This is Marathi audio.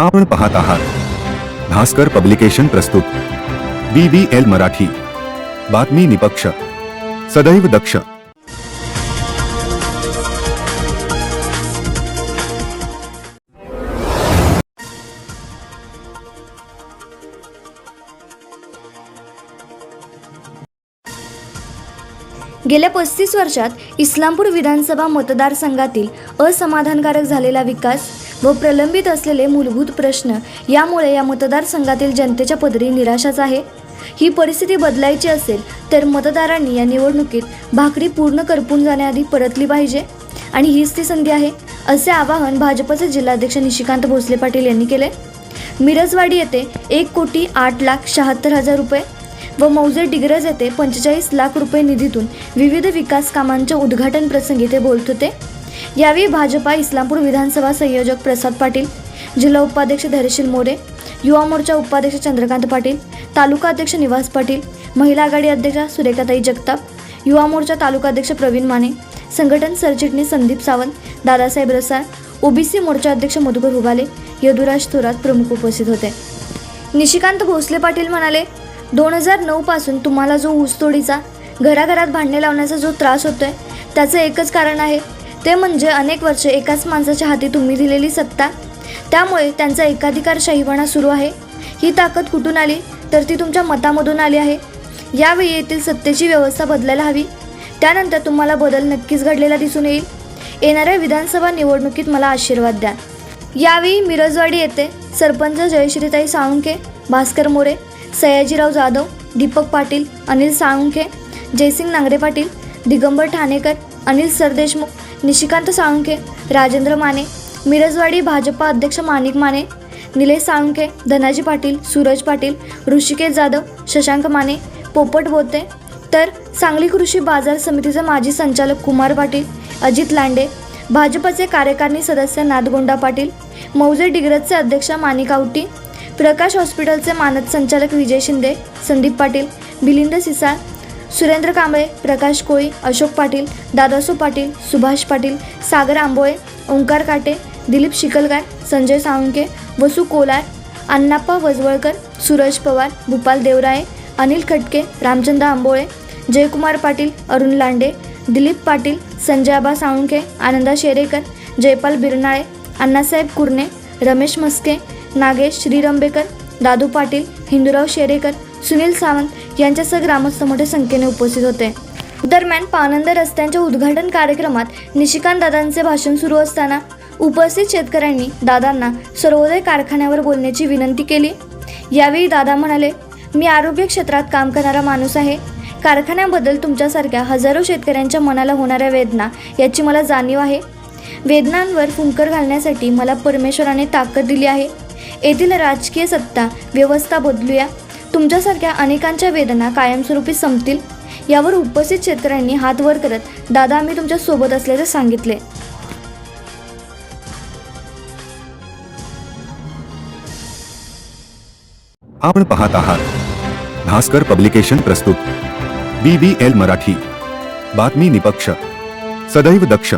आपण पाहत आहात. भास्कर पब्लिकेशन प्रस्तुत. B B L Marathi. बातमी निपक्ष. सदैव दक्ष. गेल्या पस्तीस वर्षात इस्लामपूर विधानसभा मतदारसंघातील असमाधानकारक झालेला विकास व प्रलंबित असलेले मूलभूत प्रश्न. यामुळे या मतदारसंघातील जनतेच्या पदरी निराशाच आहे. ही परिस्थिती बदलायची असेल तर मतदारांनी या निवडणुकीत भाकरी पूर्ण करपून जाण्याआधी परतली पाहिजे. आणि हीच ती संधी आहे असे आवाहन भाजपचे जिल्हाध्यक्ष निशिकांत भोसले पाटील यांनी केले. मिरजवाडी येथे एक कोटी आठ लाख शहात्तर हजार रुपये व मौजे डिग्रज येथे पंचेचाळीस लाख रुपये निधीतून विविध विकास कामांच्या उद्घाटन प्रसंगी ते बोलत होते. यावेळी भाजपा इस्लामपूर विधानसभा संयोजक प्रसाद पाटील जिल्हा उपाध्यक्ष धैर्यशील मोरे युवा मोर्चा उपाध्यक्ष चंद्रकांत पाटील तालुका अध्यक्ष निवास पाटील महिला आघाडी अध्यक्षा सुरेखाताई जगताप युवा मोर्चा तालुका अध्यक्ष प्रवीण माने संघटन सरचिटणीस संदीप सावंत दादासाहेब रसाळ ओबीसी मोर्चा अध्यक्ष मधुकर हुगाले यदुराज थोरात प्रमुख उपस्थित होते. निशिकांत भोसले पाटील म्हणाले दोन हजार नऊपासून तुम्हाला जो ऊसतोडीचा घराघरात भांडणे लावण्याचा जो त्रास होतोय त्याचं एकच कारण आहे ते म्हणजे अनेक वर्षे एकाच माणसाच्या हाती तुम्ही दिलेली सत्ता. त्यामुळे त्यांचा एकाधिकारशाहीपणा सुरू आहे. ही ताकद कुठून आली? तर ती तुमच्या मतामधून आली आहे. यावेळी येथील सत्तेची व्यवस्था बदलायला हवी. त्यानंतर तुम्हाला बदल नक्कीच घडलेला दिसून येईल. येणाऱ्या विधानसभा निवडणुकीत मला आशीर्वाद द्या. यावेळी मिरजवाडी येथे सरपंच जयश्रीताई साळुंखे भास्कर मोरे सयाजीराव जाधव दीपक पाटील अनिल साळुंखे जयसिंग नांगरे पाटील दिगंबर ठाणेकर अनिल सरदेशमुख निशिकांत साळुंखे राजेंद्र माने मिरजवाडी भाजपा अध्यक्ष माणिक माने निलेश साळुंखे धनाजी पाटील सूरज पाटील ऋषिकेश जाधव शशांक माने पोपट बोते तर सांगली कृषी बाजार समितीचे माजी संचालक कुमार पाटील अजित लांडे भाजपचे कार्यकारिणी सदस्य नादगोंडा पाटील मौजे डिग्रजचे अध्यक्ष माणिक आवटी प्रकाश हॉस्पिटलचे मानद संचालक विजय शिंदे संदीप पाटील मिलिंद सिसाळ सुरेंद्र कांबळे प्रकाश कोळी अशोक पाटील दादासू पाटील सुभाष पाटील सागर आंबोळे ओंकार काटे दिलीप शिकलगार संजय साळुंके वसू कोलार अण्णाप्पा वजवळकर सूरज पवार भूपाल देवराये अनिल खटके रामचंद्र आंबोळे जयकुमार पाटील अरुण लांडे दिलीप पाटील संजय आबा साळुंखे आनंदा शेरेकर जयपाल बिरनाळे अण्णासाहेब कुर्णे रमेश मस्के नागेश श्रीरंबेकर दादू पाटील हिंदूराव शेरेकर सुनील सावंत यांच्यासह ग्रामस्थ मोठ्या संख्येने उपस्थित होते. दरम्यान पानंद रस्त्यांच्या उद्घाटन कार्यक्रमात निशिकांत दादांचे भाषण सुरू असताना उपस्थित शेतकऱ्यांनी दादांना सर्वोदय कारखान्यावर बोलण्याची विनंती केली. यावेळी दादा म्हणाले मी आरोग्य क्षेत्रात काम करणारा माणूस आहे. कारखान्याबद्दल तुमच्यासारख्या हजारो शेतकऱ्यांच्या मनाला होणाऱ्या वेदना याची मला जाणीव आहे. वेदनांवर फुंकर घालण्यासाठी मला परमेश्वराने ताकद दिली आहे. येथील राजकीय सत्ता व्यवस्था बदलूया. तुमच्यासारख्या अनेकांच्या वेदना कायमस्वरूपी संपतील यावर उपस्थित शेतकऱ्यांनी हात वर करत दादा आम्ही तुमच्यासोबत असल्याचे सांगितले. आपण पाहत आहात. भास्कर पब्लिकेशन प्रस्तुत. B B L Marathi. बातमी निपक्ष. सदैव दक्ष.